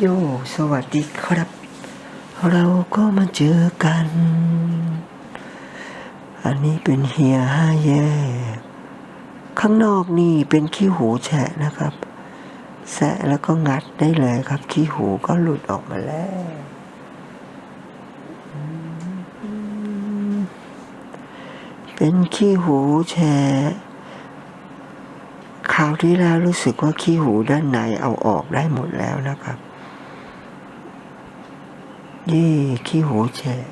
โย สวัสดีครับ เราก็มาเจอกัน อันนี้เป็นเฮียห้าแยก ข้างนอกนี่เป็นขี้หูแฉะนะครับ แสะแล้วก็งัดได้เลยครับ ขี้หูก็หลุดออกมาแล้ว เป็นขี้หูแฉะคราวที่แล้วรู้สึกว่าขี้หูด้านในเอาออกได้หมดแล้วนะครับ ยี่ขี้หูแฉะ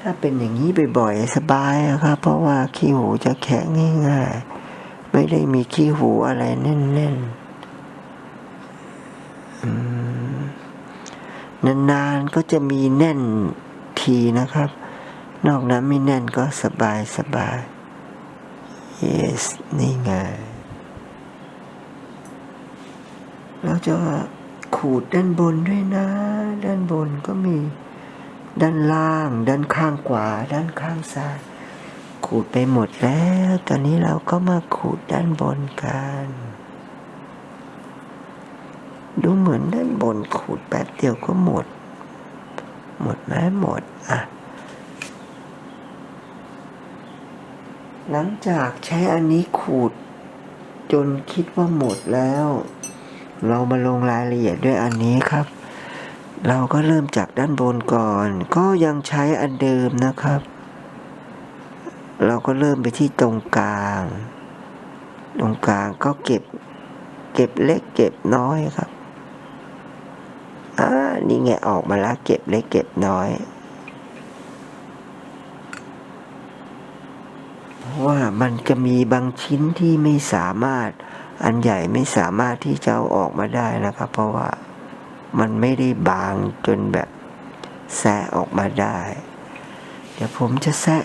ถ้าเป็นอย่างนี้บ่อยๆสบายอะครับ เพราะว่าขี้หูจะแข็งง่ายๆ ไม่ได้มีขี้หูอะไรแน่นๆนานๆก็จะมีแน่นทีนะครับ นอกนั้นไม่แน่นก็สบายสบาย yes นี่ไงเราจะ ขูดด้านบนด้วยนะ ด้านบนก็มี ด้านล่าง ด้านข้างขวา ด้านข้างซ้ายขูดไปหมดแล้ว ตอนนี้เราก็มาขูดด้านบนกัน ดูเหมือนด้านบนขูดแป๊บเดียวก็หมด หมดไหมหมดอะหลังจากใช้อันนี้ขูด จนคิดว่าหมดแล้ว เรามาลงรายละเอียดด้วยอันนี้ครับ เราก็เริ่มจากด้านบนก่อน ก็ยังใช้อันเดิมนะครับ เราก็เริ่มไปที่ตรงกลาง ตรงกลางก็เก็บ เก็บเล็กเก็บน้อยครับอ่านี่ไงออกมาแล้วเก็บเล็กเก็บน้อยเพราะว่ามันจะมีบางชิ้นที่ไม่สามารถ อันใหญ่ไม่สามารถที่จะเอาออกมาได้นะครับ เพราะว่ามันไม่ได้บางจนแบบแซะออกมาได้ เดี๋ยวผมจะแซะ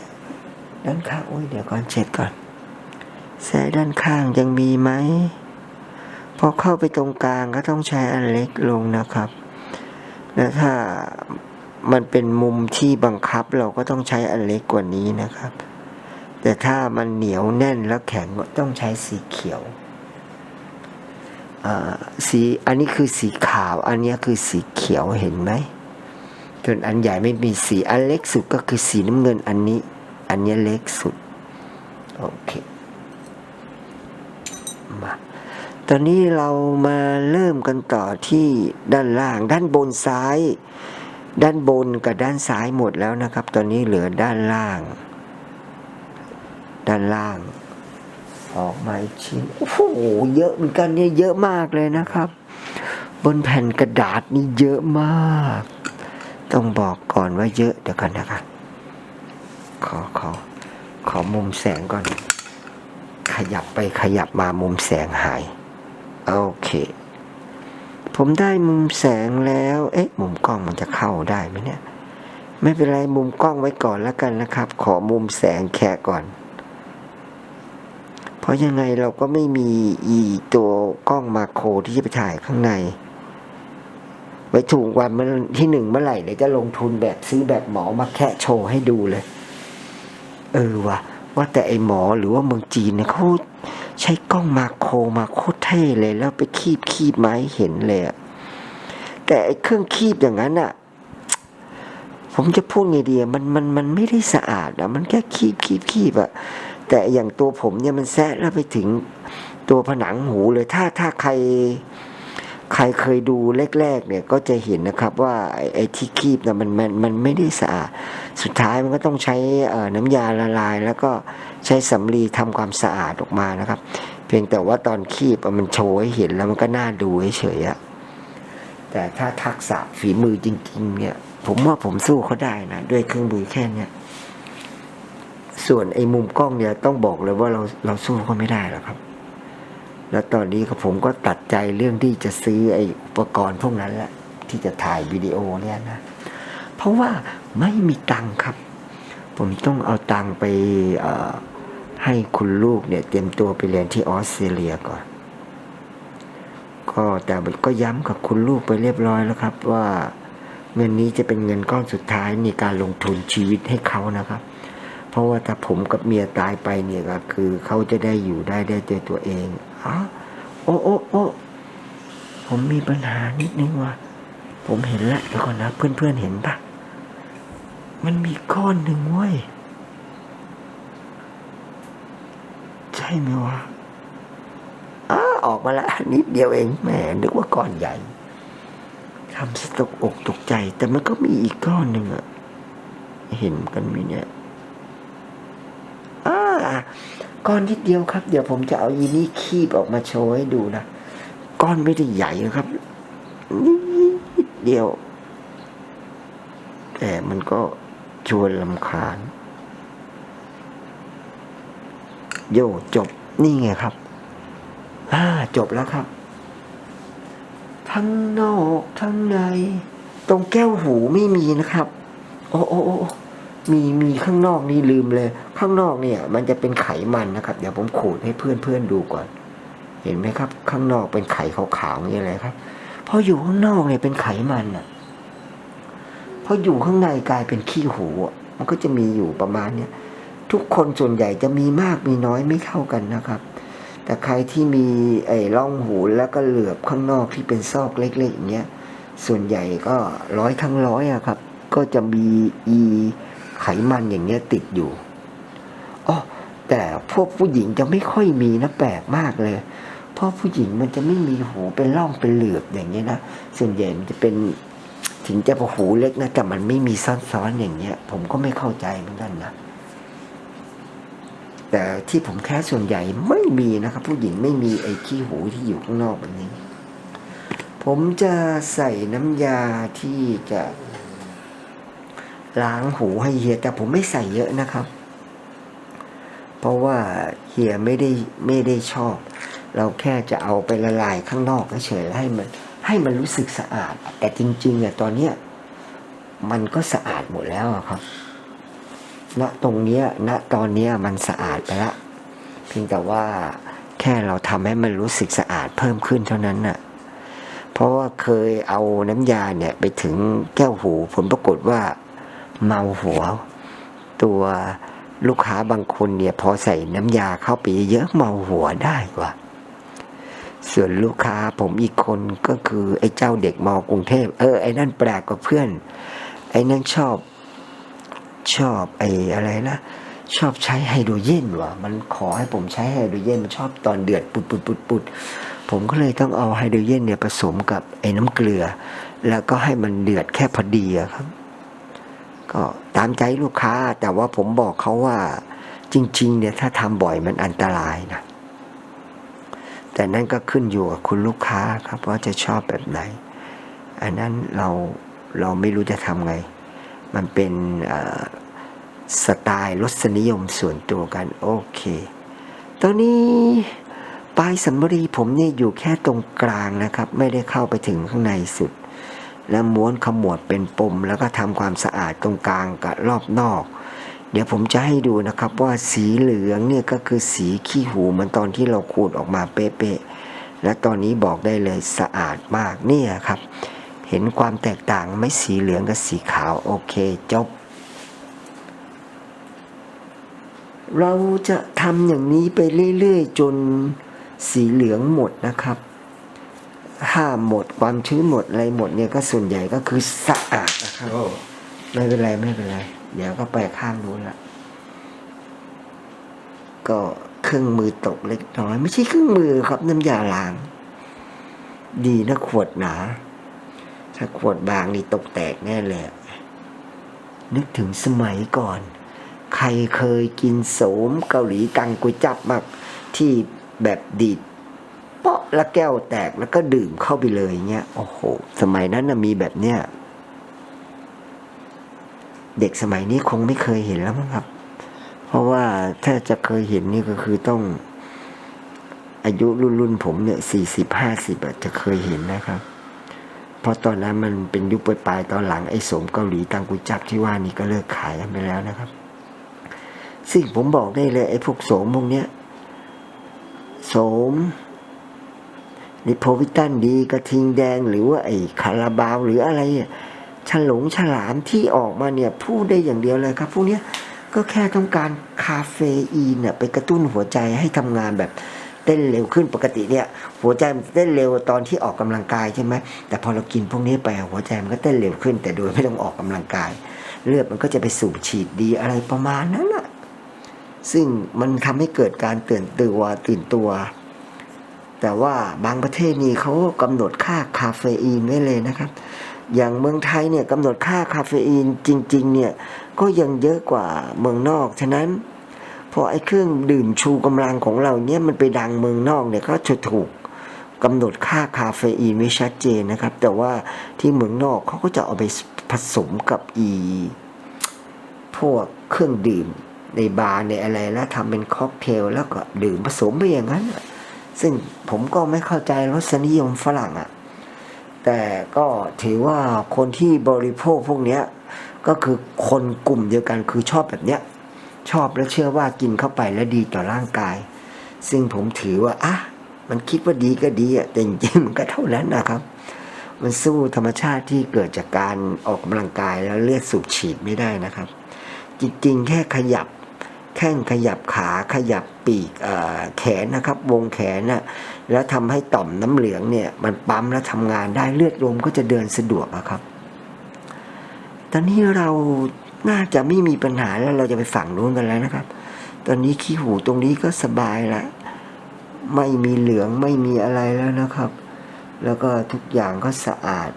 ด้านข้างโอ้ยเดี๋ยวก่อนเช็ดก่อนแซะด้านข้างยังมีไหมพอเข้าไปตรงกลางก็ต้องใช้อันเล็กลงนะครับแล้วถ้ามันเป็นมุมที่บังคับเราก็ต้องใช้อันเล็กกว่านี้นะครับ แต่ถ้ามันเหนียวแน่นแล้วแข็งก็ต้องใช้สีเขียว สีอันนี้คือสีขาว อันนี้คือสีเขียวเห็นไหมจนอันใหญ่ไม่มีสีอันเล็กสุดก็คือสีน้ำเงินอันนี้ อันนี้เล็กสุดโอเคมาตอนนี้เรามาเริ่มกันต่อที่ด้านล่าง ด้านบนซ้าย ด้านบนกับด้านซ้ายหมดแล้วนะครับ ตอนนี้เหลือด้านล่าง ด้านล่าง ออกมาอีกชิ้นโอ้โหเยอะเหมือนกันเนี่ยเยอะมากเลยนะครับ บนแผ่นกระดาษนี่เยอะมาก ต้องบอกก่อนว่าเยอะเดี๋ยวกันนะครับขอขอขอมุมแสงก่อน ขยับไปขยับมามุมแสงหาย โอเค ผมได้มุมแสงแล้ว เอ๊ะ มุมกล้องมันจะเข้าได้ไหมเนี่ย ไม่เป็นไรมุมกล้องไว้ก่อนแล้วกันนะครับ ขอมุมแสงแค่ก่อน ราะยังไงเราก็ไม่มีอีตัวกล้องมาโครที่จะไปถ่ายข้างใน ไว้ถูกวันมันที่หนึ่งเมื่อไหร่เดี๋ยวจะลงทุนแบบซื้อแบบหมอมาแค่โชว์ให้ดูเลย เออว่ะว่าแต่ไอหมอหรือว่าเมืองจีนเนี่ยเขาใช้กล้องมาโครมาโคตรเท่เลยแล้วไปคีบคีบไม้เห็นเลยอะแต่ไอเครื่องคีบอย่างนั้นอะผมจะพูดไงดีมันมันมันไม่ได้สะอาดอะมันแค่คีบคีบคีบอะ แต่อย่างตัวผมเนี่ยมันแซะแล้วไปถึงตัวผนังหูเลยถ้าถ้าใคร ใครเคยดูแรกๆเนี่ยก็จะเห็นนะครับว่าไอ้ไอที่คีบนะมันมันมันไม่ได้สะอาดสุดท้ายมันก็ต้องใช้น้ำยาละลาย แล้วก็ใช้สำลีทำความสะอาดออกมานะครับ เพียงแต่ว่าตอนคีบมันโชว์ให้เห็นแล้วมันก็น่าดูเฉยๆอะแต่ถ้าทักษะฝีมือจริง ๆ เนี่ย ผมว่าผมสู้เขาได้นะ ด้วยเครื่องมือแค่เนี้ย ส่วนไอ้มุมกล้องเนี่ยต้องบอกเลยว่าเราเราสู้เขาไม่ได้หรอกครับ แล้วตอนนี้ก็ผมก็ตัดใจเรื่องที่จะซื้อไอ้อุปกรณ์พวกนั้นแหละที่จะถ่ายวิดีโอเนี่ยนะ เพราะว่าไม่มีตังค์ครับ ผมต้องเอาตังค์ไปให้คุณลูกเนี่ยเตรียมตัวไปเรียนที่ออสเตรเลียก่อนก็แต่ก็ย้ำกับคุณลูกไปเรียบร้อยแล้วครับ ว่าเงินนี้จะเป็นเงินก้อนสุดท้ายในการลงทุนชีวิตให้เขานะครับ เพราะว่าถ้าผมกับเมียตายไปเนี่ยก็คือเขาจะได้อยู่ได้ได้ด้วยตัวเองอ๋อโอ้โอ้โอ้ผมมีปัญหานิดนึงว่าผมเห็นแล้วเดี๋ยวก่อนนะเพื่อนๆเห็นปะมันมีก้อนหนึ่งเว้ยใช่ไหมวะอ้าออกมาล้วนิดเดียวเองแหมนึกว่าก้อนใหญ่ทำสตกอกตกใจ แต่มันก็มีอีกก้อนหนึ่งอะเห็นกันไหมเนี่ย ก้อนนิดเดียวครับ เดี๋ยวผมจะเอายีนี่คีบออกมาโชว์ให้ดูนะ ก้อนไม่ได้ใหญ่ครับนิดเดียว แต่มันก็ชวนลำคาญ โยจบนี่ไงครับอ่าจบแล้วครับ ทั้งนอกทั้งใน ตรงแก้วหูไม่มีนะครับ โอ้โอ้โอ้ มีมีข้างนอกนี่ลืมเลย ข้างนอกเนี่ย มันจะเป็นไขมันนะครับ เดี๋ยวผมขูดให้เพื่อนเพื่อนดูก่อน เห็นไหมครับ ข้างนอกเป็นไข่ขาวๆนี่อะไรครับพออยู่ข้างนอกเนี่ยเป็นไขมันอะพออยู่ข้างในกลายเป็นขี้หูอะมันก็จะมีอยู่ประมาณเนี้ยทุกคนส่วนใหญ่จะมีมากมีน้อยไม่เท่ากันนะครับ แต่ใครที่มีไอ้ร่องหูแล้วก็เหลือบข้างนอกที่เป็นซอกเล็กๆอย่างเงี้ยส่วนใหญ่ก็ร้อยทั้งร้อยอะครับ ก็จะมีอี ไขมันอย่างเงี้ยติดอยู่อ๋อแต่พวกผู้หญิงจะไม่ค่อยมีนะแปลกมากเลย เพราะผู้หญิงมันจะไม่มีหูเป็นร่องเป็นเหลือบอย่างเงี้ยนะส่วนใหญ่มันจะเป็นถึงจะหูเล็กนะแต่มันไม่มีซ้อนๆอย่างเงี้ย ผมก็ไม่เข้าใจเหมือนกันนะแต่ที่ผมแค่ส่วนใหญ่ไม่มีนะครับ ผู้หญิงไม่มีไอ้ขี้หูที่อยู่ข้างนอกแบบนี้ ผมจะใส่น้ำยาที่จะ ล้างหูให้เฮียแต่ผมไม่ใส่เยอะนะครับ เพราะว่าเฮียไม่ได้ไม่ได้ชอบ เราแค่จะเอาไปละลายข้างนอกเฉยให้มัน ให้มันรู้สึกสะอาด แต่จริงๆอะตอนเนี้ยมันก็สะอาดหมดแล้วครับณตรงเนี้ยณตอนเนี้ยมันสะอาดไปละ เพียงแต่ว่าแค่เราทำให้มันรู้สึกสะอาดเพิ่มขึ้นเท่านั้นน่ะ เพราะว่าเคยเอาน้ำยาเนี่ยไปถึงแก้วหูผลปรากฏว่า เมาหัว ตัวลูกค้าบางคนเนี่ยพอใส่น้ำยาเข้าไปเยอะเมาหัวได้กว่า ส่วนลูกค้าผมอีกคนก็คือ ไอ้เจ้าเด็กมอกรุงเทพเออไอ้นั่นแปลกกว่าเพื่อน ไอ้นั่นชอบ ชอบไอ้อะไรนะชอบใช้ไฮโดรเจนว่ะมันขอให้ผมใช้ไฮโดรเจนมันชอบตอนเดือดปุดปุดปุดปุดผมก็เลยต้องเอาไฮโดรเจนเนี่ยผสมกับไอ้น้ำเกลือ แล้วก็ให้มันเดือดแค่พอดีครับ ก็ตามใจลูกค้า แต่ว่าผมบอกเขาว่าจริง ๆ เนี่ยถ้าทำบ่อยมันอันตรายนะ แต่นั่นก็ขึ้นอยู่กับคุณลูกค้าครับว่าจะชอบแบบไหน อันนั้นเราเราไม่รู้จะทำไง มันเป็นสไตล์รสนิยมส่วนตัวกัน โอเค ตอนนี้ปลายสัมบรีผมเนี่ยอยู่แค่ตรงกลางนะครับ ไม่ได้เข้าไปถึงข้างในสุด แล้วม้วนขมวดเป็นปม แล้วก็ทำความสะอาดตรงกลางกับรอบนอก เดี๋ยวผมจะให้ดูนะครับว่าสีเหลืองเนี่ยก็คือสีขี้หูเหมือนตอนที่เราขูดออกมาเป๊ะๆและตอนนี้บอกได้เลยสะอาดมากเนี่ยครับ เห็นความแตกต่างไหม่สีเหลืองกับสีขาวโอเคจบเราจะทำอย่างนี้ไปเรื่อย ๆ จนสีเหลืองหมดนะครับ ถ้าหมดความชื้นหมดอะไรหมดเนี่ยก็ส่วนใหญ่ก็คือสะอาดนะครับไม่เป็นไรไม่เป็นไร เดี๋ยวก็ไปข้างนู้นละก็เครื่องมือตกเล็กน้อย ไม่ใช่เครื่องมือครับน้ำยาล้าง ดีนะขวดหนา ถ้าขวดบางนี่ตกแตกแน่เลยอะนึกถึงสมัยก่อน ใครเคยกินโสมเกาหลีกังกุยจับมากที่แบบดีดเปาะ แล้วแก้วแตกแล้วก็ดื่มเข้าไปเลยเงี้ยโอ้โห สมัยนั้นนะมีแบบเนี้ยเด็กสมัยนี้คงไม่เคยเห็นแล้วมั้งครับ เพราะว่าถ้าจะเคยเห็นนี่ก็คือต้องอายุรุ่นรุ่นผมเนี่ยสี่สิบห้าสิบจะเคยเห็นนะครับ เพราะตอนนั้นมันเป็นยุคปลายตอนหลังไอ้สมเกาหลีตังกุจับที่ว่านี่ก็เลิกขายกันไปแล้วนะครับสิ่งผมบอกได้เลยไอ้พวกโสมพวกเนี้ยโสม นิโพวิตันดีกระทิงแดงหรือว่าไอ้คาราบาวหรืออะไรอะฉลงฉลามที่ออกมาเนี่ยพูดได้อย่างเดียวเลยครับพวกนี้ก็แค่ต้องการคาเฟอีนเนี่ยไปกระตุ้นหัวใจให้ทำงานแบบเต้นเร็วขึ้นปกติเนี่ย หัวใจมันเต้นเร็วตอนที่ออกกำลังกายใช่ไหมแต่พอเรากินพวกนี้ไปหัวใจมันก็เต้นเร็วขึ้น แต่โดยไม่ต้องออกกำลังกาย เลือดมันก็จะไปสูบฉีดดีอะไรประมาณนั้นแหะซึ่งมันทำให้เกิดการตื่นตัวตื่นตัว แต่ว่าบางประเทศนี่เขากำหนดค่าคาเฟอีนไว้เลยนะครับ อย่างเมืองไทยเนี่ยกำหนดค่าคาเฟอีนจริงๆเนี่ยก็ยังเยอะกว่าเมืองนอก ฉะนั้นพอไอ้เครื่องดื่มชูกำลังของเราเนี่ยมันไปดังเมืองนอกเนี่ยก็จะถูกกำหนดค่าคาเฟอีนไว้ชัดเจนนะครับ แต่ว่าที่เมืองนอกเขาก็จะเอาไปผสมกับอีพวกเครื่องดื่มในบาร์ในอะไรแล้วทำเป็นค็อกเทลแล้วก็ดื่มผสมไปอย่างนั้นน่ะ ซึ่งผมก็ไม่เข้าใจรสนิยมฝรั่งอะ่ะ แต่ก็ถือว่าคนที่บริโภคพวกเนี้ยก็คือคนกลุ่มเดียวกันคือชอบแบบเนี้ย ชอบและเชื่อว่ากินเข้าไปแล้วดีต่อร่างกาย ซึ่งผมถือว่าอะมันคิดว่าดีก็ดีอะแต่จริงๆมันก็เท่านั้นนะครับ มันสู้ธรรมชาติที่เกิดจากการออกกำลังกายแล้วเลือดสูบฉีดไม่ได้นะครับ จริงๆ แค่ขยับ แข้งขยับขาขยับปีกแขนนะครับ วงแขนน่ะแล้วทำให้ต่อมน้ำเหลืองเนี่ย มันปั๊มแล้วทำงานได้เลือดลมก็จะเดินสะดวกอะครับ ตอนนี้เราน่าจะไม่มีปัญหาแล้วเราจะไปฝั่งนู้นกันแล้วนะครับ ตอนนี้ขี้หูตรงนี้ก็สบายล้วไม่มีเหลืองไม่มีอะไรแล้วนะครับ แล้วก็ทุกอย่างก็สะอาด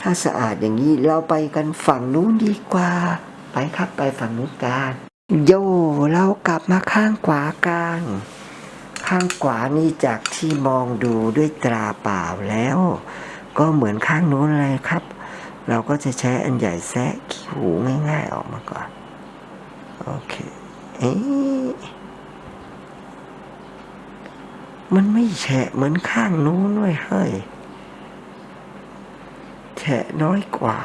ถ้าสะอาดอย่างนี้เราไปกันฝั่งนู้นดีกว่า ไปครับไปฝั่งนู้นกัน โยเรากลับมาข้างขวากันข้างขวานี่จากที่มองดูด้วยตราเปล่าแล้ว ก็เหมือนข้างนู้นเลยครับ เราก็จะใช้อันใหญ่แซะขี้หูง่าย ๆออกมาก่อน โอเค เอ๊ะมันไม่แฉะเหมือนข้างนู้นด้วยเฮ้ยแฉะน้อยกว่า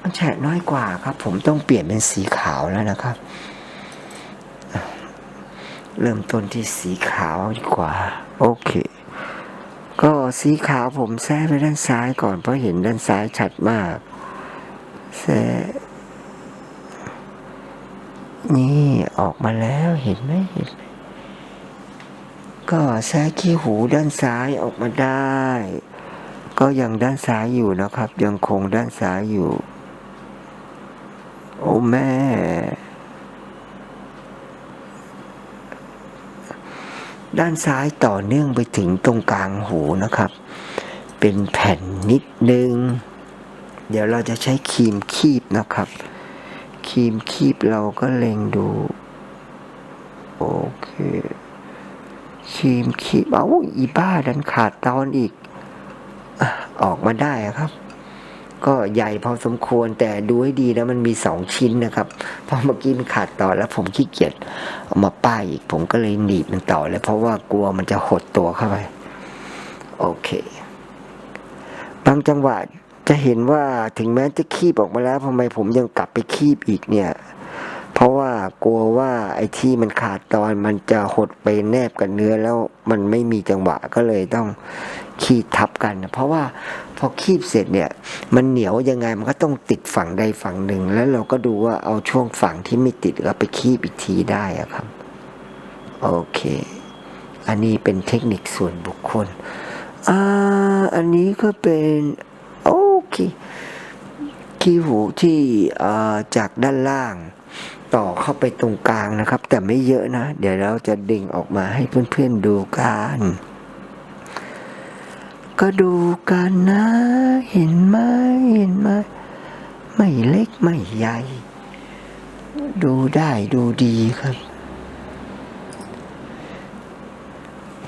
มันแฉะน้อยกว่าครับ ผมต้องเปลี่ยนเป็นสีขาวแล้วนะครับ เริ่มต้นที่สีขาวดีกว่า โอเค ก็สีขาวผมแซะไปด้านซ้ายก่อนเพราะเห็นด้านซ้ายชัดมากแซะนี่ออกมาแล้วเห็นไหมเห็นไหมก็แซะขี้หูด้านซ้ายออกมาได้ ก็ยังด้านซ้ายอยู่นะครับ ยังคงด้านซ้ายอยู่ แม่ ด้านซ้ายต่อเนื่องไปถึงตรงกลางหูนะครับ เป็นแผ่นนิดนึง เดี๋ยวเราจะใช้ครีมคีบนะครับ ครีมคีบเราก็เล็งดู โอเค ครีมคีบเอาอีบ้าดันขาดตอนอีก ออกมาได้ครับ ก็ใหญ่พอสมควรแต่ดูให้ดีนะมันมีสองชิ้นนะครับเพราะเมื่อกี้มันขาดต่อแล้วผมขี้เกียจเอามาป้ายอีก ผมก็เลยหนีบมันต่อเลยเพราะว่ากลัวมันจะหดตัวเข้าไปโอเค บางจังหวะจะเห็นว่าถึงแม้จะคีบออกมาแล้วทำไมผมยังกลับไปคีบอีกเนี่ย เพราะว่ากลัวว่าไอ้ที่มันขาดตอนมันจะหดไปแนบกับเนื้อแล้วมันไม่มีจังหวะก็เลยต้อง คีบทับกันนะเพราะว่าพอคีบเสร็จเนี่ย มันเหนียวยังไงมันก็ต้องติดฝั่งใดฝั่งหนึ่ง แล้วเราก็ดูว่าเอาช่วงฝั่งที่ไม่ติดก็ไปคีบอีกทีได้อะครับ โอเค อันนี้เป็นเทคนิคส่วนบุคคลอ่าอันนี้ก็เป็นโอเคขี้หูที่จากด้านล่างต่อเข้าไปตรงกลางนะครับ แต่ไม่เยอะนะ เดี๋ยวเราจะดึงออกมาให้เพื่อนๆดูกัน ก็ดูกันนะ เห็นไหมเห็นไหมไม่เล็กไม่ใหญ่ ดูได้ดูดีครับ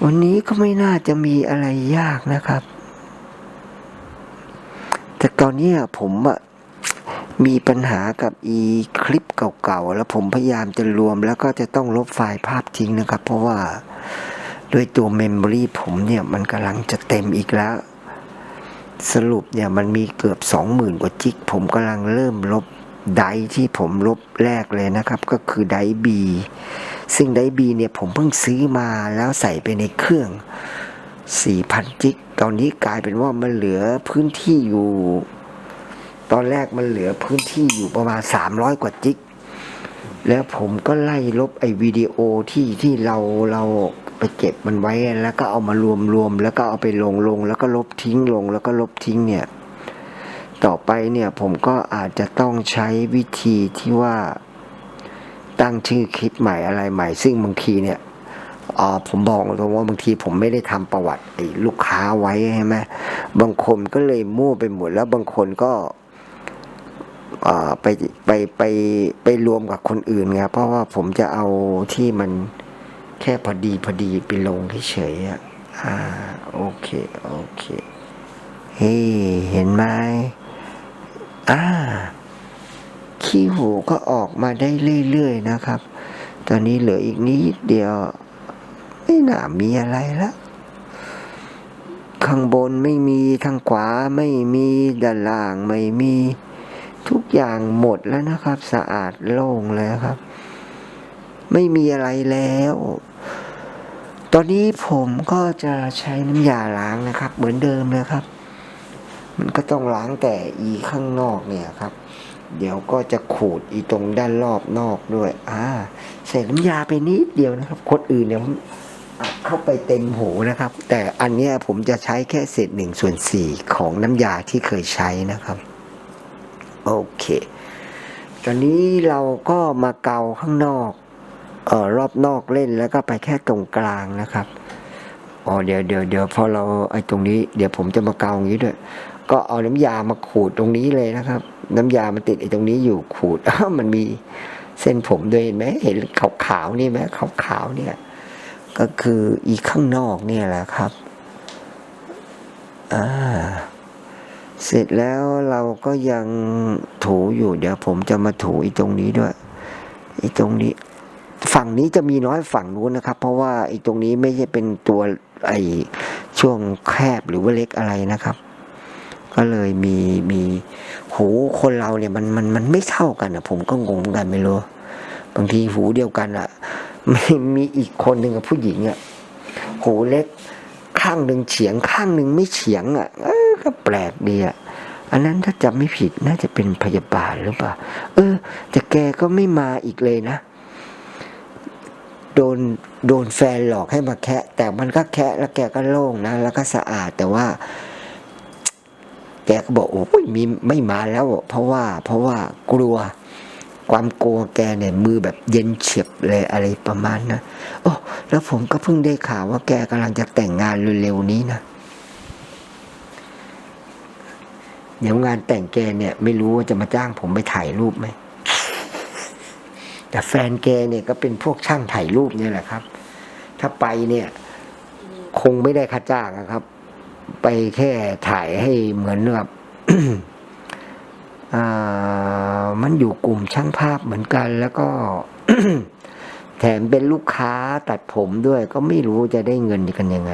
วันนี้ก็ไม่น่าจะมีอะไรยากนะครับ แต่ตอนนี้ผมอะมีปัญหากับอีคลิปเก่าๆ แล้วผมพยายามจะรวมแล้วก็จะต้องลบไฟล์ภาพทิ้งนะครับ เพราะว่า ด้วยตัวเมมโมรีผมเนี่ยมันกำลังจะเต็มอีกแล้ว สรุปเนี่ยมันมีเกือบสองหมื่นกว่าจิก ผมกำลังเริ่มลบไดที่ผมลบแรกเลยนะครับ ก็คือไดบีซึ่งไดบีเนี่ยผมเพิ่งซื้อมาแล้วใส่ไปในเครื่อง 4,000 จิก ตอนนี้กลายเป็นว่ามันเหลือพื้นที่อยู่ ตอนแรกมันเหลือพื้นที่อยู่ประมาณ 300 กว่าจิก แล้วผมก็ไล่ลบไอ้วิดีโอที่ที่เราเรา ไปเก็บมันไว้แล้วก็เอามารวมรวมแล้วก็เอาไปลงลง แล้วก็ลบทิ้งลง แล้วก็ลบทิ้งเนี่ย ต่อไปเนี่ยผมก็อาจจะต้องใช้วิธีที่ว่าตั้งชื่อคลิปใหม่อะไรใหม่ ซึ่งบางทีเนี่ยอ่าผมบอกตรงว่าบางทีผมไม่ได้ทำประวัติลูกค้าไว้ใช่ไหมบางคนก็เลยมั่วไปหมดแล้วบางคนก็ไปไปไปไปรวมกับคนอื่นไงเพราะว่าผมจะเอาที่มัน แค่พอดีพอดีไปลงเฉยๆอะอ่าโอเค โอเค เฮ้เห็นไหมอ่าขี้หูก็ออกมาได้เรื่อยๆนะครับ ตอนนี้เหลืออีกนิดเดียว ไม่น่ามีอะไรละข้างบนไม่มีทางขวาไม่มีด้านล่างไม่มี ทุกอย่างหมดแล้วนะครับ สะอาดโล่งแล้วครับ ไม่มีอะไรแล้ว ตอนนี้ผมก็จะใช้น้ำยาล้างนะครับ เหมือนเดิมนะครับ มันก็ต้องล้างแต่อีข้างนอกเนี่ยครับ เดี๋ยวก็จะขูดอีตรงด้านรอบนอกด้วย อ่า ใส่น้ำยาไปนิดเดียวนะครับคนอื่นเนี่ยผมอัดเข้าไปเต็มหูนะครับ แต่อันเนี้ยผมจะใช้แค่เศษหนึ่งส่วนสี่ของน้ำยาที่เคยใช้นะครับ โอเค ตอนนี้เราก็มาเกาข้างนอก เออรอบนอกเล่นแล้วก็ไปแค่ตรงกลางนะครับอ๋อเดี๋ยวเดี๋ยวเดี๋ยวพอเราไอ้ตรงนี้ เดี๋ยวผมจะมาเกาอย่างนี้ด้วย ก็เอาน้ำยามาขูดตรงนี้เลยนะครับ น้ำยามันติดไอ้ตรงนี้อยู่ขูดอ้ามันมีเส้นผมด้วยเห็นไหมเห็นขาวๆนี่ไหมขาวๆเนี่ย ก็คืออีข้างนอกเนี่ยแหละครับอ่าเสร็จแล้วเราก็ยังถูอยู่ เดี๋ยวผมจะมาถูอีตรงนี้ด้วยอีตรงนี้ ฝั่งนี้จะมีน้อยฝั่งนู้นนะครับ เพราะว่าไอ้ตรงนี้ไม่ใช่เป็นตัวไอ้ช่วงแคบหรือว่าเล็กอะไรนะครับ ก็เลยมีมีหูคนเราเนี่ยมันมันมันไม่เท่ากันอะผมก็งงกันไม่รู้บางทีหูเดียวกันอะไม่มีอีกคนหนึ่งกับผู้หญิงอะหูเล็กข้างหนึ่งเฉียงข้างหนึ่งไม่เฉียงอะก็แปลกดีอะอันนั้นถ้าจำไม่ผิดน่าจะเป็นพยาบาลหรือเปล่า เออ แต่แกก็ไม่มาอีกเลยนะ โดนโดนแฟนหลอกให้มาแคะแต่มันก็แคะแล้วแกก็โล่งนะ แล้วก็สะอาดแต่ว่า แกก็บอกโอ้ยมีไม่มาแล้วเพราะว่าเพราะว่ากลัวความกลัวแกเนี่ยมือแบบเย็นเฉียบเลยอะไรประมาณนะโอ้แล้วผมก็เพิ่งได้ข่าวว่าแกกำลังจะแต่งงานเร็วๆนี้นะเดี๋ยวงานแต่งแกเนี่ย ไม่รู้ว่าจะมาจ้างผมไปถ่ายรูปไหม แต่แฟนแกเนี่ยก็เป็นพวกช่างถ่ายรูปเนี่ยแหละครับ ถ้าไปเนี่ย คงไม่ได้ค่าจ้างอะครับ ไปแค่ถ่ายให้เหมือนแบบมันอยู่กลุ่มช่างภาพเหมือนกัน แล้วก็แถมเป็นลูกค้าตัดผมด้วย ก็ไม่รู้จะได้เงินกันยังไง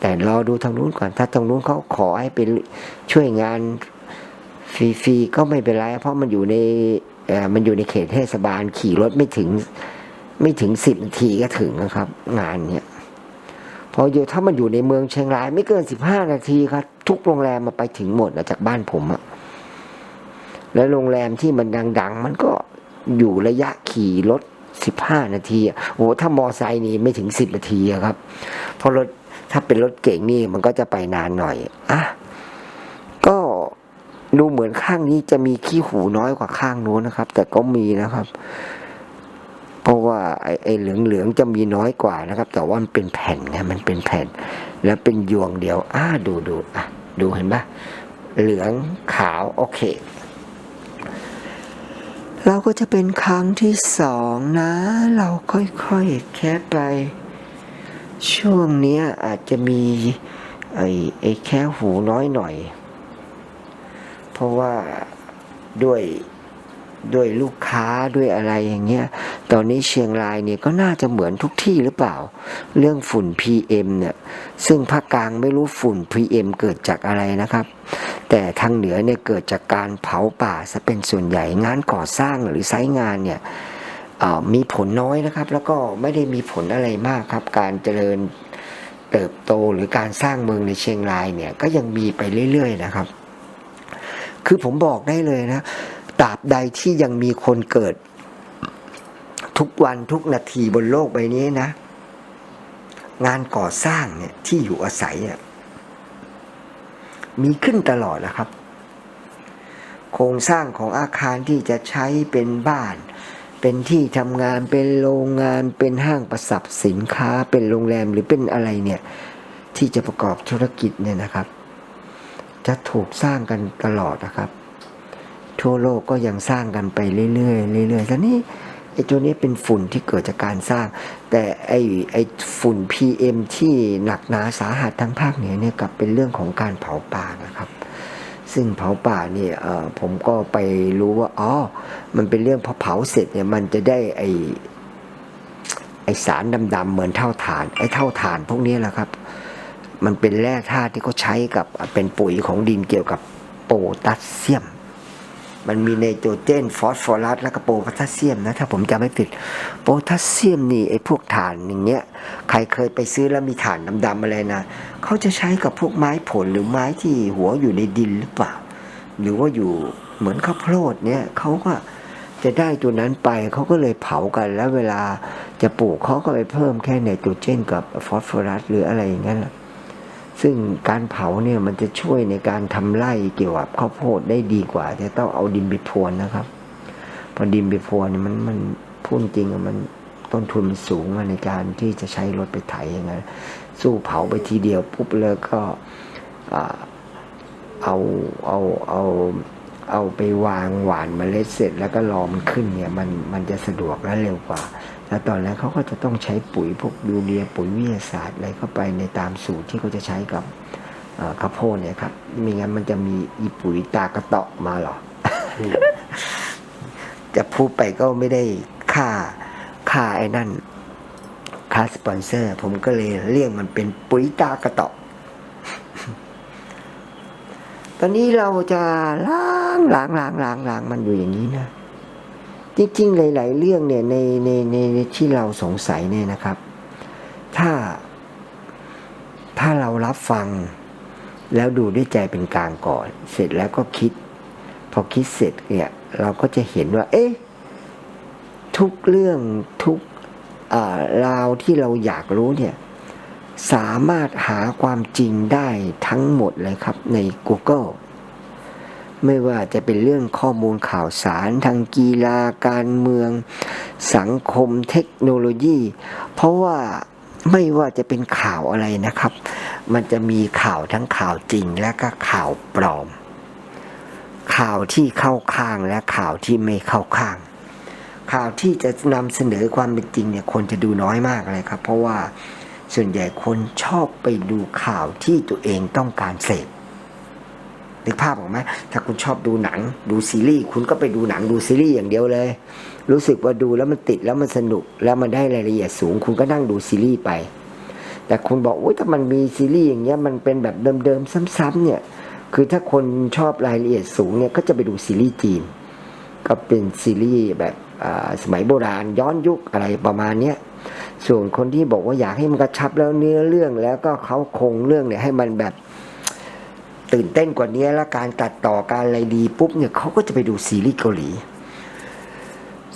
แต่รอดูทางนู้นก่อน ถ้าทางนู้นเขาขอให้เป็นช่วยงานฟรีๆก็ไม่เป็นไร เพราะมันอยู่ใน มันอยู่ในเขตเทศบาลขี่รถไม่ถึง ไม่ถึงสิบนาทีก็ถึงนะครับ งานเนี้ยพออยู่ถ้ามันอยู่ในเมืองเชียงราย ไม่เกินสิบห้านาทีครับ ทุกโรงแรมมาไปถึงหมดจากบ้านผมอะแล้วโรงแรมที่มันดัง ๆ มันก็อยู่ระยะขี่รถสิบห้านาทีอะโอ้ถ้ามอไซค์นี่ไม่ถึงสิบนาทีครับเพราะรถถ้าเป็นรถเก่งนี่มันก็จะไปนานหน่อยอะ ดูเหมือนข้างนี้จะมีขี้หูน้อยกว่าข้างนู้นนะครับ แต่ก็มีนะครับ เพราะว่าไอ้ไอเหลืองเหลืองๆจะมีน้อยกว่านะครับ แต่ว่ามันเป็นแผ่นไงมันเป็นแผ่น แล้วเป็นยวงเดียวอ่าดูดูอะ ดูเห็นปะเหลืองขาวโอเค เราก็จะเป็นครั้งที่สองนะ เราค่อยๆแค่ไป ช่วงนี้อาจจะมี ไอ้ไอ้แค่หูน้อยหน่อย เพราะว่าด้วยด้วยลูกค้าด้วยอะไรอย่างเงี้ย ตอนนี้เชียงรายเนี่ยก็น่าจะเหมือนทุกที่หรือเปล่า เรื่องฝุ่น PM เนี่ย ซึ่งภาคกลางไม่รู้ฝุ่น PM เกิดจากอะไรนะครับ แต่ทางเหนือเนี่ยเกิดจากการเผาป่าซะเป็นส่วนใหญ่งานก่อสร้างหรือไซต์งานเนี่ยมีผลน้อยนะครับ แล้วก็ไม่ได้มีผลอะไรมากครับ การเจริญเติบโตหรือการสร้างเมืองในเชียงรายเนี่ยก็ยังมีไปเรื่อย ๆ นะครับ คือผมบอกได้เลยนะตราบใดที่ยังมีคนเกิด ทุกวันทุกนาทีบนโลกใบนี้นะ งานก่อสร้างเนี่ยที่อยู่อาศัยเนี่ยมีขึ้นตลอดนะครับ โครงสร้างของอาคารที่จะใช้เป็นบ้าน เป็นที่ทำงานเป็นโรงงานเป็นห้างประสับสินค้า เป็นโรงแรมหรือเป็นอะไรเนี่ย ที่จะประกอบธุรกิจเนี่ยนะครับ จะถูกสร้างกันตลอดนะครับ ทั่วโลกก็ยังสร้างกันไปเรื่อยๆเรื่อยๆแล้วนี่ไอ้ตัวนี้เป็นฝุ่นที่เกิดจากการสร้าง แต่ไอ้ไอ้ฝุ่น PM ที่หนักหนาสาหัสทั้งภาคเหนือเนี่ยกลับเป็นเรื่องของการเผาป่านะครับ ซึ่งเผาป่าเนี่ยผมก็ไปรู้ว่าอ๋อมันเป็นเรื่องพอเผาเสร็จเนี่ยมันจะได้ไอ้ไอสารดำๆเหมือนเท่าฐานไอ้เท่าฐานพวกนี้แหละครับ มันเป็นแร่ธาตุที่เขา ช้กับเป็นปุ๋ยของดินเกี่ยวกับโพแทสเซียม มันมีไนโตรเจนฟอสฟอรัสแล้วก็โพแทสเซียมนะถ้าผมจำไม่ผิดโพแทสเซียมนี่ไอ้พวกถ่านอย่างเงี้ยใครเคยไปซื้อแล้วมีถ่านดำๆอะไรนะเขาจะใช้กับพวกไม้ผลหรือไม้ที่หัวอยู่ในดินหรือเปล่า หรือว่าอยู่เหมือนข้าวโพดเนี่ยเขาก็จะได้ตัวนั้นไปเขาก็เลยเผากันแล้วเวลาจะปลูกเขาก็ไปเพิ่มแค่ไนโตรเจนกับฟอสฟอรัสหรืออะไรอย่างนั้นแหละ ซึ่งการเผาเนี่ยมันจะช่วยในการทำไร่เกี่ยวกับข้าวโพดได้ดีกว่าจะต้องเอาดินไปพรวนนะครับ พอดินไปพรวนเนี่ยมันมันพูดจริงมันต้นทุนมันสูงในการที่จะใช้รถไปไถอย่างนั้นสู้เผาไปทีเดียวปุ๊บแล้วก็อ่าเอาเอาเอาเอาไปวางหวานเมล็ดเสร็จแล้วก็รอมันขึ้นเนี่ยมันมันจะสะดวกและเร็วกว่า แล้วตอนนั้นเขาก็จะต้องใช้ปุ๋ยพวกยูเรียปุ๋ยวิทยาศาสตร์อะไรเข้าไปในตามสูตรที่เขาจะใช้กับเอ่อข้าวโพดเนี่ยครับไม่งั้นมันจะมีอีปุ๋ยตากระเตาะมาหรอ จะพูดไปก็ไม่ได้ค่าค่าไอ้นั่นค่าสปอนเซอร์ ผมก็เลยเรียกมันเป็นปุ๋ยตากระเตาะตอนนี้เราจะล้างล้างล้างล้างล้างมันอยู่อย่างนี้นะ จริงๆ หลาย ๆ เรื่องเนี่ยในในในในที่เราสงสัยเนี่ยนะครับ ถ้า ถ้าเรารับฟัง แล้วดูด้วยใจเป็นกลางก่อน เสร็จแล้วก็คิด พอคิดเสร็จเนี่ยเราก็จะเห็นว่า เอ๊ะทุกเรื่องทุกอ่าราวที่เราอยากรู้เนี่ยสามารถหาความจริงได้ทั้งหมดเลยครับใน Google ไม่ว่าจะเป็นเรื่องข้อมูลข่าวสารทางกีฬาการเมือง สังคมเทคโนโลยี เพราะว่าไม่ว่าจะเป็นข่าวอะไรนะครับ มันจะมีข่าวทั้งข่าวจริงและก็ข่าวปลอม ข่าวที่เข้าข้างและข่าวที่ไม่เข้าข้าง ข่าวที่จะนำเสนอความเป็นจริงเนี่ยคนจะดูน้อยมากเลยครับ เพราะว่าส่วนใหญ่คนชอบไปดูข่าวที่ตัวเองต้องการเสพ นึกภาพออกไหมถ้าคุณชอบดูหนังดูซีรีส์คุณก็ไปดูหนังดูซีรีส์อย่างเดียวเลย รู้สึกว่าดูแล้วมันติดแล้วมันสนุกแล้วมันได้รายละเอียดสูง คุณก็นั่งดูซีรีส์ไป แต่คุณบอกโอ้ยถ้ามันมีซีรีส์อย่างเงี้ยมันเป็นแบบเดิมๆซ้ำๆเนี่ย คือถ้าคนชอบรายละเอียดสูงเนี่ยก็จะไปดูซีรีส์จีน ก็เป็นซีรีส์แบบสมัยโบราณย้อนยุคอะไรประมาณเนี้ยส่วนคนที่บอกว่าอยากให้มันกระชับแล้วเนื้อเรื่องแล้วก็เขาคงเรื่องเนี่ยให้มันแบบ ตื่นเต้นกว่านี้แล้วการตัดต่อการอะไรดีปุ๊บเนี่ยเขาก็จะไปดูซีรีส์เกาหลี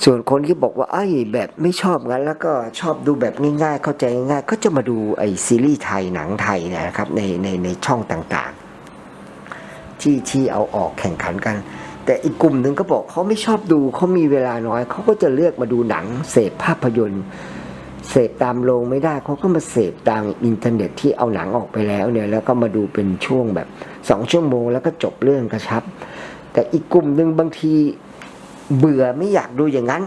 ส่วนคนที่บอกว่าไอ้แบบไม่ชอบงั้น แล้วก็ชอบดูแบบง่ายๆ เข้าใจง่ายๆก็จะมาดูไอ้ซีรีส์ไทยหนังไทยเนยนะครับในในในช่องต่างๆ ที่ที่เอาออกแข่งขันกัน แต่อีกกลุ่มหนึ่งก็บอกเขาไม่ชอบดูเขามีเวลาน้อยเขาก็จะเลือกมาดูหนังเสพภาพยนตร์ เสพตามโรงไม่ได้เขาก็มาเสพตามอินเทอร์เน็ตที่เอาหนังออกไปแล้วเนี่ยแล้วก็มาดูเป็นช่วงแบบสองชั่วโมงแล้วก็จบเรื่องกระชับ แต่อีกกลุ่มหนึ่งบางทีเบื่อไม่อยากดูอย่างนั้น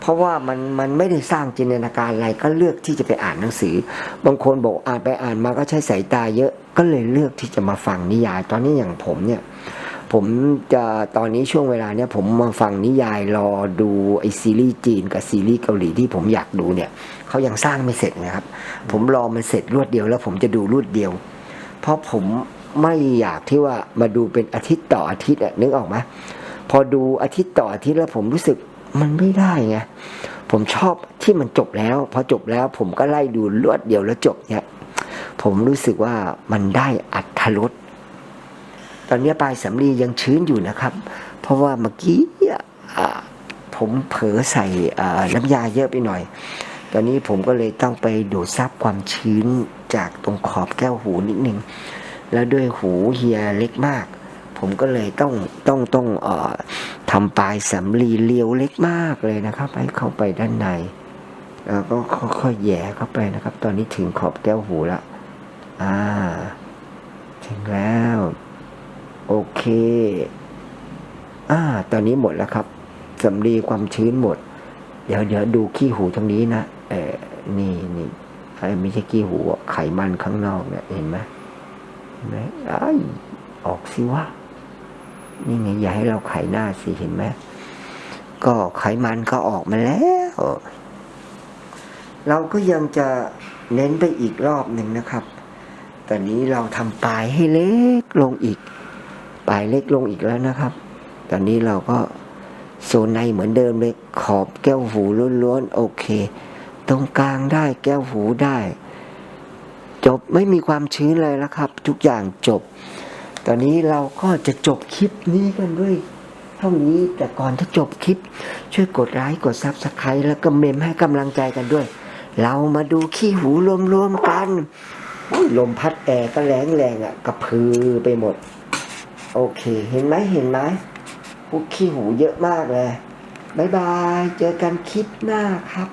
เพราะว่ามันมันไม่ได้สร้างจินตนาการอะไรก็เลือกที่จะไปอ่านหนังสือ บางคนบอกอ่านไปอ่านมาก็ใช้สายตาเยอะก็เลยเลือกที่จะมาฟังนิยาย ตอนนี้อย่างผมเนี่ย ผมจะตอนนี้ช่วงเวลาเนี้ยผมมาฟังนิยายรอดูไอซีรีส์จีนกับซีรีส์เกาหลีที่ผมอยากดูเนี่ยเขายังสร้างไม่เสร็จนะครับ ผมรอมันเสร็จรวดเดียวแล้วผมจะดูรวดเดียว เพราะผมไม่อยากที่ว่ามาดูเป็นอาทิตย์ต่ออาทิตย์อะนึกออกไหมพอดูอาทิตย์ต่ออาทิตย์แล้วผมรู้สึกมันไม่ได้ไงผมชอบที่มันจบแล้ว พอจบแล้วผมก็ไล่ดูรวดเดียวแล้วจบเนี่ยผมรู้สึกว่ามันได้อัธรส ตอนนี้ปลายสำลียังชื้นอยู่นะครับ เพราะว่าเมื่อกี้ผมเผลอใส่น้ำยาเยอะไปหน่อย ตอนนี้ผมก็เลยต้องไปดูดซับความชื้นจากตรงขอบแก้วหูนิดนึง แล้วด้วยหูเฮียเล็กมาก ผมก็เลยต้องต้องต้องออทำปลายสำลีเลียวเล็กมากเลยนะครับให้เข้าไปด้านในแล้วก็ค่อยๆแย่เข้าไปนะครับ ตอนนี้ถึงขอบแก้วหูแล้ว อ่า ถึงแล้ว โอเคอ่าตอนนี้หมดแล้วครับสำลีความชื้นหมด เดี๋ยวเดี๋ยวดูขี้หูตรงนี้นะเออนี่นี่ไม่ใช่ขี้หูไขมันข้างนอกเนี่ยเห็นไหมเห็นไหมไอ้ายออกสิวะนี่ไงอย่าให้เราไขหน้าสิเห็นไหมก็ไขมันก็ออกมาแล้วเราก็ยังจะเน้นไปอีกรอบหนึ่งนะครับ ตอนนี้เราทำปลายให้เล็กลงอีก ปลายเล็กลงอีกแล้วนะครับ ตอนนี้เราก็โซนในเหมือนเดิมเลยขอบแก้วหูล้วนๆโอเค ตรงกลางได้แก้วหูได้ จบไม่มีความชื้นเลยแล้วครับ ทุกอย่างจบ ตอนนี้เราก็จะจบคลิปนี้กันด้วยเท่านี้แต่ก่อนจะจบคลิป ช่วยกดไลค์กดซับสไครต์แล้วก็เมมให้กำลังใจกันด้วย เรามาดูขี้หูรวมๆกันลมพัดแอร์ก็แรงแรงๆอะกระพือไปหมด โอเค เห็นไหมเห็นไหมพวกขี้หูเยอะมากเลยบายบาย เจอกันคลิปหน้าครับ